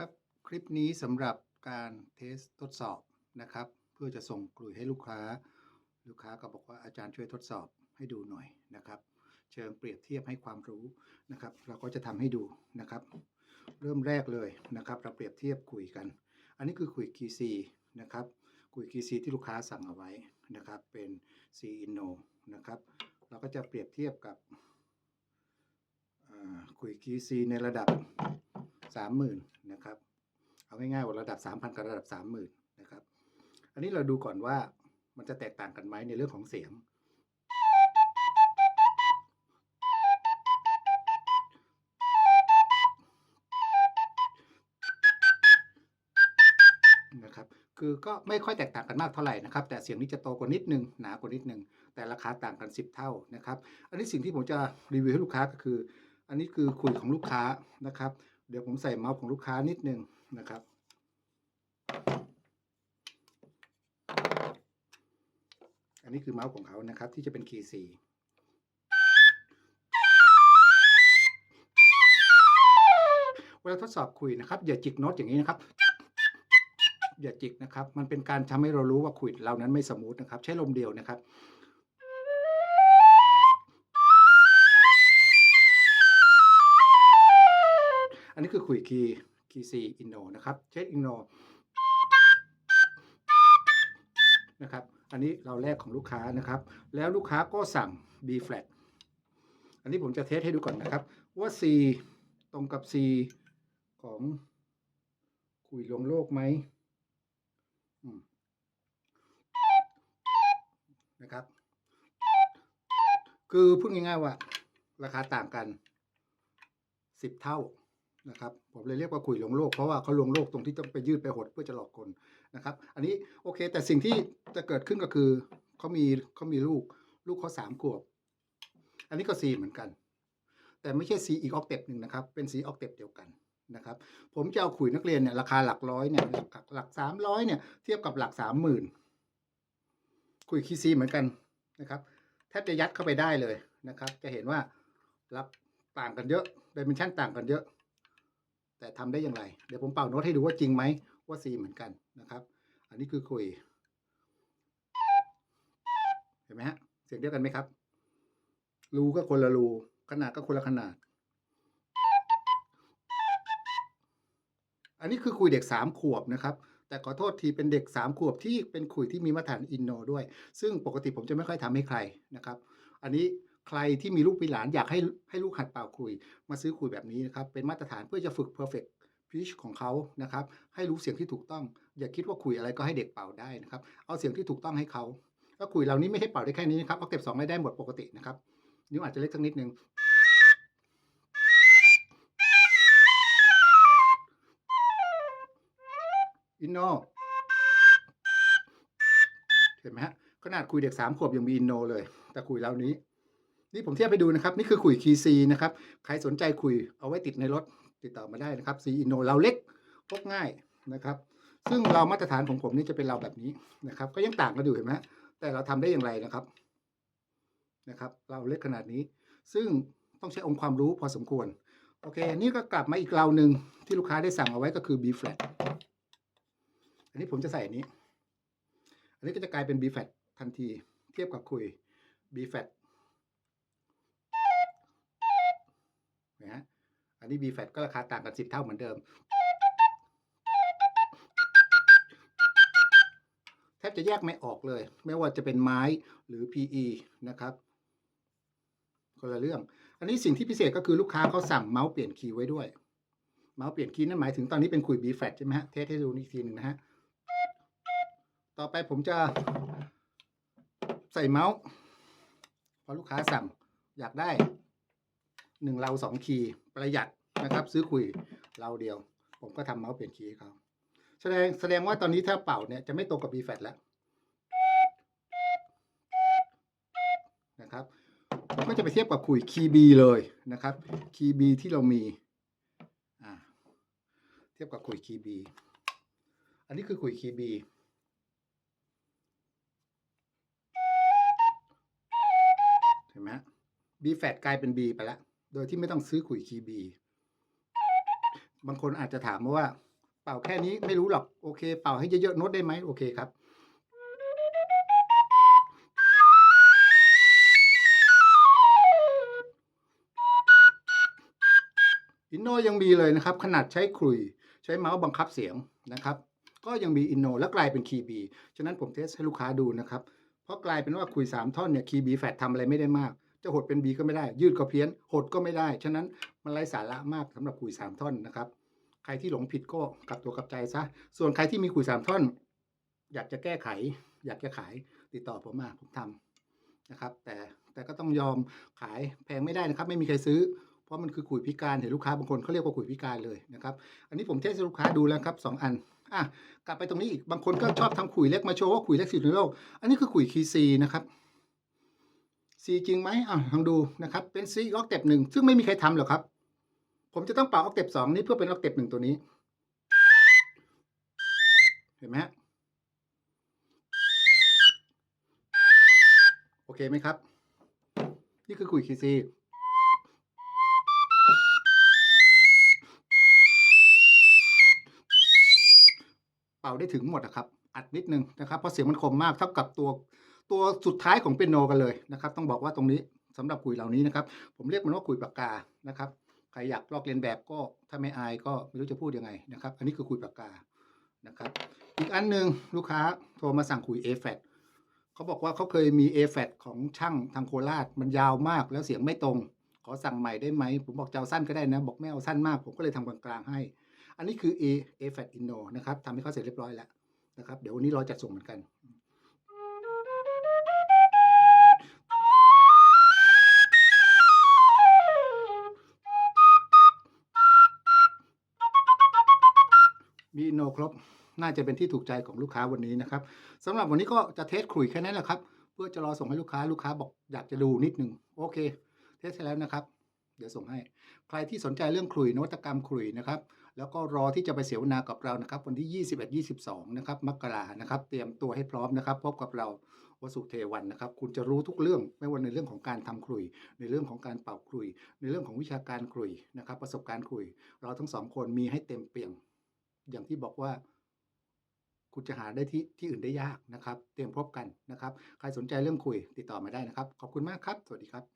ครับคลิปนี้สำหรับการเทสทดสอบนะครับ เพื่อจะส่งกลุ่ยให้ลูกค้า ลูกค้าก็บอกว่าอาจารย์ช่วยทดสอบให้ดูหน่อยนะครับ เชิงเปรียบเทียบให้ความรู้นะครับ เราก็จะทำให้ดูนะครับ เริ่มแรกเลยนะครับ เราเปรียบเทียบคุยกัน อันนี้คือคุย KC นะครับคุย KC ที่ลูกค้าสั่งเอาไว้นะครับ เป็น C Inno นะครับ เราก็จะเปรียบเทียบกับอ่าคุย KC ในระดับ 30,000นะครับ เอาง่ายๆว่าระดับ 3,000 กับระดับ 30,000 นะครับ อันนี้เราดูก่อนว่ามันจะแตกต่างกันไหมในเรื่องของเสียง นะครับ คือก็ไม่ค่อยแตกต่างกันมากเท่าไหร่นะครับ แต่เสียงนี้จะโตกว่านิดนึง หนากว่านิดนึง แต่ราคาต่างกัน 10 เท่านะครับ อันนี้สิ่งที่ผมจะรีวิวให้ลูกค้าก็คือ อันนี้คือคุยของลูกค้านะครับ เดี๋ยวผมใส่เมาส์ของลูกค้านิดนึง นะครับ อันนี้คือเมาส์ของเขานะครับ ที่จะเป็นคีย์ซีเวลาทดสอบคุยนะครับ อย่าจิกโน้ตอย่างนี้นะครับ อย่าจิกนะครับ มันเป็นการทำให้เรารู้ว่าคุยเรานั้นไม่สมูทนะครับ ใช้ลมเดียวนะครับอันนี้คือคุยคีย์ คีย์ซีอินโนนะครับเช็ดอินโนนะครับอันนี้เราแรกของลูกค้านะครับ แล้วลูกค้าก็สั่ง B flat อันนี้ผมจะเทสให้ดูก่อนนะครับ ว่า C ตรงกับ C ของคุยลงโลกไหมมนะครับ คือพูดง่ายๆว่า ราคาต่างกัน 10 เท่า นะครับผมเลยเรียกว่าคุยลวงโลกเพราะว่าเขาลวงโลกตรงที่ต้องไปยืดไปหดเพื่อจะหลอกคนนะครับ อันนี้โอเค แต่สิ่งที่จะเกิดขึ้นก็คือเขามีเขามีลูกลูกเขาสามขวบ อันนี้ก็ C เหมือนกัน แต่ไม่ใช่ C อีกออกเต็ปหนึ่งนะครับ เป็น C ออกเต็ปเดียวกันนะครับ ผมจะเอาขุยนักเรียนเนี่ยราคาหลักร้อยเนี่ยหลักหลักสามร้อยเนี่ยเทียบกับหลักสามหมื่นขุยคีซีเหมือนกันนะครับแทบจะยัดเข้าไปได้เลยนะครับ จะเห็นว่ารับต่างกันเยอะดิเมนชันต่างกันเยอะ แต่ทำได้อย่างไร เดี๋ยวผมเป่าโน้ตให้ดูว่าจริงไหมว่า C เหมือนกันนะครับ อันนี้คือคุย เห็นไหมฮะ เสียงเดียวกันไหมครับ รูก็คนละรู ขนาดก็คนละขนาด อันนี้คือคุยเด็กสามขวบนะครับแต่ขอโทษทีเป็นเด็กสามขวบที่เป็นคุยที่มีมาตรฐานอินโนด้วย ซึ่งปกติผมจะไม่ค่อยทำให้ใครนะครับ อันนี้ ใครที่มีลูกมีหลานอยากให้ให้ลูกหัดเป่าคุย มาซื้อคุยแบบนี้นะครับ เป็นมาตรฐานเพื่อจะฝึก perfect pitch ของเขานะครับ ให้รู้เสียงที่ถูกต้อง อย่าคิดว่าคุยอะไรก็ให้เด็กเป่าได้นะครับ เอาเสียงที่ถูกต้องให้เขาแล้วคุยเหล่านี้ไม่ให้เป่าได้แค่นี้นะครับเอาเก็บสองได้ได้หมดปกตินะครับนิ้วอาจจะเล็กสักนิดนึงอินโนเห็นไหมฮะขนาดคุยเด็กสามขวบยังมีอินโนเลย แต่คุยเหล่านี้ นี่ผมเทียบให้ดูนะครับ นี่คือคุยคีซีนะครับ ใครสนใจคุยเอาไว้ติดในรถติดต่อมาได้นะครับซีอินโนเราเล็กพกง่ายนะครับ ซึ่งเรามาตรฐานของผมนี่จะเป็นเราแบบนี้นะครับ ก็ยังต่างกันอยู่เห็นไหมแต่เราทำได้อย่างไรนะครับนะครับ เราเล็กขนาดนี้ ซึ่งต้องใช้องค์ความรู้พอสมควร โอเค นี่ก็กลับมาอีกเราหนึ่งที่ลูกค้าได้สั่งเอาไว้ก็คือ B flat อันนี้ผมจะใส่อันนี้ อันนี้ก็จะกลายเป็น B flat ทันที เทียบกับคุย B flat นะฮะอันนี้ B flat ก็ราคาต่างกัน10เท่าเหมือนเดิมแทบจะแยกไม่ออกเลย ไม่ว่าจะเป็นไม้หรือ PE นะครับคนละเรื่อง อันนี้สิ่งที่พิเศษก็คือลูกค้าเขาสั่งเมาส์เปลี่ยนคีย์ไว้ด้วย เมาส์เปลี่ยนคีย์นั่นหมายถึงตอนนี้เป็นคุย B flat ใช่ไหมฮะเทสให้ดูอีกทีหนึ่งนะฮะต่อไปผมจะใส่เมาส์พอลูกค้าสั่งอยากได้ หนึ่งเราสองคีย์ประหยัดนะครับ ซื้อคุยเราเดียว ผมก็ทำเมาส์เปลี่ยนคีย์ให้เขาแสดงแสดงว่าตอนนี้ถ้าเป่าเนี่ยจะไม่ตรงกับ B flat แล้วนะครับก็จะไปเทียบกับคุยคีย์ B เลยนะครับคีย์ B ที่เรามีเทียบกับคุยคีย์ B อันนี้คือคุยคีย์ B เห็นไหมฮะ B flat กลายเป็น B ไปแล้ว โดยที่ไม่ต้องซื้อขุยคีย์ B บางคนอาจจะถามมาว่า เป่าแค่นี้ไม่รู้หรอก โอเค เป่าให้เยอะๆโน้ตได้ไหมโอเคครับ อินโนยังมีเลยนะครับ ขนาดใช้ขลุยใช้เมาส์บังคับเสียงนะครับก็ยังมีอินโนและกลายเป็นคีย์บีฉะนั้นผมเทสให้ลูกค้าดูนะครับ เพราะกลายเป็นว่าคุย 3 ท่อนเนี่ยคีย์บีแฟดทำอะไรไม่ได้มาก จะหดเป็น B ก็ไม่ได้ ยืดก็เพี้ยน หดก็ไม่ได้ ฉะนั้นมันไร้สาระมากสำหรับคุย3ท่อนนะครับ ใครที่หลงผิดก็กลับตัวกลับใจซะ ส่วนใครที่มีคุย3ท่อน อยากจะแก้ไข อยากจะขายติดต่อผมมาผมทำนะครับ แต่แต่ก็ต้องยอมขายแพงไม่ได้นะครับ ไม่มีใครซื้อ เพราะมันคือขุยพิการเห็นลูกค้าบางคนเขาเรียกว่าขุยพิการเลยนะครับ อันนี้ผมเทสให้ลูกค้าดูแล้วครับสองอันอะกลับไปตรงนี้อีกบางคนก็ชอบทำขุยเล็กมาโชว์ว่าขุยเล็กสุดในโลก อันนี้คือขุยคีซีนะครับ ซีจริงไหมอะลองดูนะครับ เป็นซีออกเต็ปหนึ่งซึ่งไม่มีใครทำหรอกครับ ผมจะต้องเป่าออกเต็ปสองนี้เพื่อเป็นออกเต็ปหนึ่งตัวนี้ เห็นไหมฮะโอเคไหมครับ นี่คือขุยคีซีเป่าได้ถึงหมดอะครับ อัดนิดนึงนะครับ เพราะเสียงมันคมมากเท่ากับตัว ตัวสุดท้ายของเปียโนกันเลยนะครับ ต้องบอกว่าตรงนี้สำหรับคุยเหล่านี้นะครับ ผมเรียกมันว่าคุยปากกานะครับใครอยากลอกเลียนแบบก็ถ้าไม่อายก็ไม่รู้จะพูดยังไงนะครับ อันนี้คือคุยปากกานะครับ อีกอันหนึ่งลูกค้าโทรมาสั่งคุย a f a t เขาบอกว่าเขาเคยมี a f a t ของช่างทางโคราชมันยาวมากแล้วเสียงไม่ตรง ขอสั่งใหม่ได้ไหม ผมบอกจะเอาสั้นก็ได้นะ บอกไม่เอาสั้นมาก ผมก็เลยทำกลางๆให้ อันนี้คือ A A Fat Inno นะครับทำให้เขาเสร็จเรียบร้อยแล้วนะครับ เดี๋ยววันนี้เราจัดส่งเหมือนกัน มีโนครบน่าจะเป็นที่ถูกใจของลูกค้าวันนี้นะครับสำหรับวันนี้ก็จะเทสขลุ่ยแค่นั้นแหละครับ เพื่อจะรอส่งให้ลูกค้าลูกค้าบอกอยากจะดูนิดนึงโอเค เทสเสร็จแล้วนะครับ เดี๋ยวส่งให้ ใครที่สนใจเรื่องขลุ่ยนวัตกรรมขลุ่ยนะครับ แล้วก็รอที่จะไปเสวนากับเรานะครับ วันที่ 21 22 นะครับมกรานะครับ เตรียมตัวให้พร้อมนะครับ พบกับเราวสุเทวันนะครับ คุณจะรู้ทุกเรื่องไม่ว่าในเรื่องของการทำขลุ่ยในเรื่องของการเป่าขลุ่ยในเรื่องของวิชาการขลุ่ยนะครับ ประสบการณ์ขลุ่ยเราทั้งสองคนมีให้เต็มเปี่ยม อย่างที่บอกว่าคุณจะหาได้ที่ที่อื่นได้ยากนะครับ เตรียมพบกันนะครับ ใครสนใจเรื่องคุยติดต่อมาได้นะครับ ขอบคุณมากครับ สวัสดีครับ